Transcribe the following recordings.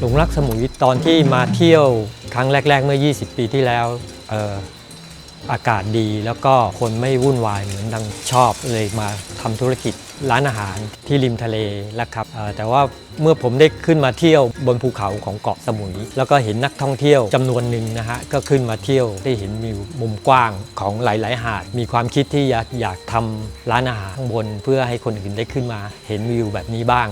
หลงรักสมุยตอนที่มาเที่ยวครั้งแรก ๆ เมื่อ 20 ปีที่แล้วอออากาศดีแล้วก็คนไม่วุ่นวายเหมือนดังชอบเลยมาทำธุรกิจร้านอาหารที่ริมทะเลแล้วครับแต่ว่าเมื่อผมได้ขึ้นมาเที่ยวบนภูเขาของเกาะสมุย แล้วก็เห็นนักท่องเที่ยวจำนวนหนึ่งนะฮะก็ขึ้นมาเที่ยวได้เห็นวิวมุมกว้างของหลาย ๆ หาด มีความคิดที่อยากอยากทำร้านอาหารข้างบน เพื่อให้คนอื่นได้ขึ้นมาเห็นวิวแบบนี้บ้าง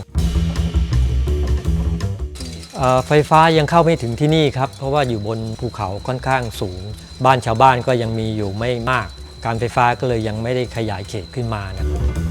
ไฟฟ้ายังเข้าไม่ถึงที่นี่ครับ เพราะว่าอยู่บนภูเขาค่อนข้างสูง บ้านชาวบ้านก็ยังมีอยู่ไม่มาก การไฟฟ้าก็เลยยังไม่ได้ขยายเขตขึ้นมานะครับ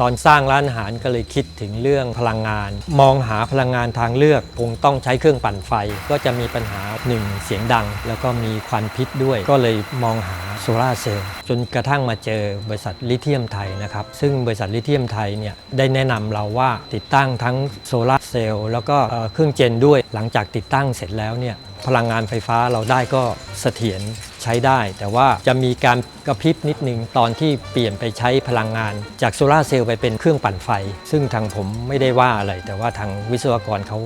ตอนสร้างร้านอาหารก็เลยคิดถึงเรื่องพลังงาน มองหาพลังงานทางเลือก คงต้องใช้เครื่องปั่นไฟ ก็จะมีปัญหาหนึ่งเสียงดัง แล้วก็มีควันพิษด้วย ก็เลยมองหาโซลาร์เซลล์จนกระทั่งมาเจอบริษัทลิเธียมไทยนะครับ ซึ่งบริษัทลิเธียมไทยเนี่ยได้แนะนำเราว่าติดตั้งทั้งโซลาร์เซลล์แล้วก็เครื่องเจนด้วยหลังจากติดตั้งเสร็จแล้วเนี่ยพลังงานไฟฟ้าเราได้ก็เสถียร ใช้ได้ แต่ว่าจะมีการกระพริบนิดนึงตอนที่เปลี่ยนไปใช้พลังงาน จากโซลาเซลล์ไปเป็นเครื่องปั่นไฟ ซึ่งทางผมไม่ได้ว่าอะไร แต่ว่าทางวิศวกรเขา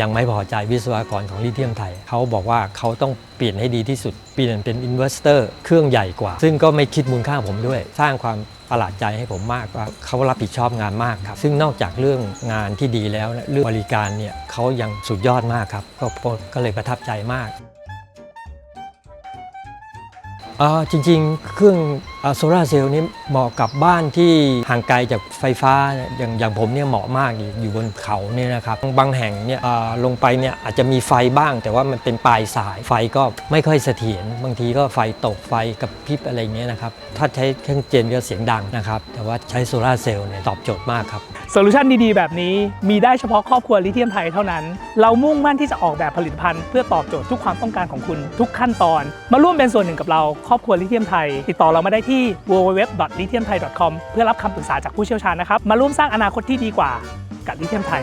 ยังไม่พอใจวิศวกรของลิเธียมไทย เขาบอกว่าเขาต้องเปลี่ยนให้ดีที่สุด เปลี่ยนเป็นอินเวสเตอร์เครื่องใหญ่กว่า ซึ่งก็ไม่คิดมูลค่าผมด้วย สร้างความประหลาดใจให้ผมมากว่าเขารับผิดชอบงานมากครับ ซึ่งนอกจากเรื่องงานที่ดีแล้ว เรื่องบริการเนี่ยเขายังสุดยอดมากครับ ก็ก็เลยประทับใจมาก จริงๆ เครื่องโซลาเซลล์นี้เหมาะกับบ้านที่ห่างไกลจากไฟฟ้าอย่างอย่างผมเนี่ยเหมาะมากอยู่บนเขาเนี่ยนะครับบางแห่งเนี่ยลงไปเนี่ยอาจจะมีไฟบ้าง แต่ว่ามันเป็นปลายสายไฟก็ไม่ค่อยเสถียรบางทีก็ไฟตกไฟกับพริบอะไรเงี้ยนะครับถ้าใช้เครื่องเจนก็เสียงดังนะครับ แต่ว่าใช้โซลาเซลล์เนี่ยตอบโจทย์มากครับ โซลูชันดีๆ แบบนี้มีได้เฉพาะครอบครัวลิเทียมไทยเท่านั้น เรามุ่งมั่นที่จะออกแบบผลิตภัณฑ์เพื่อตอบโจทย์ทุกความต้องการของคุณทุกขั้นตอน มาร่วมเป็นส่วนหนึ่งกับเราครอบครัวลิเทียมไทย ติดต่อเรามาได้ที่ www.lithiumthai.com เพื่อรับคำปรึกษาจากผู้เชี่ยวชาญนะครับ มาร่วมสร้างอนาคตที่ดีกว่ากับลิเทียมไทย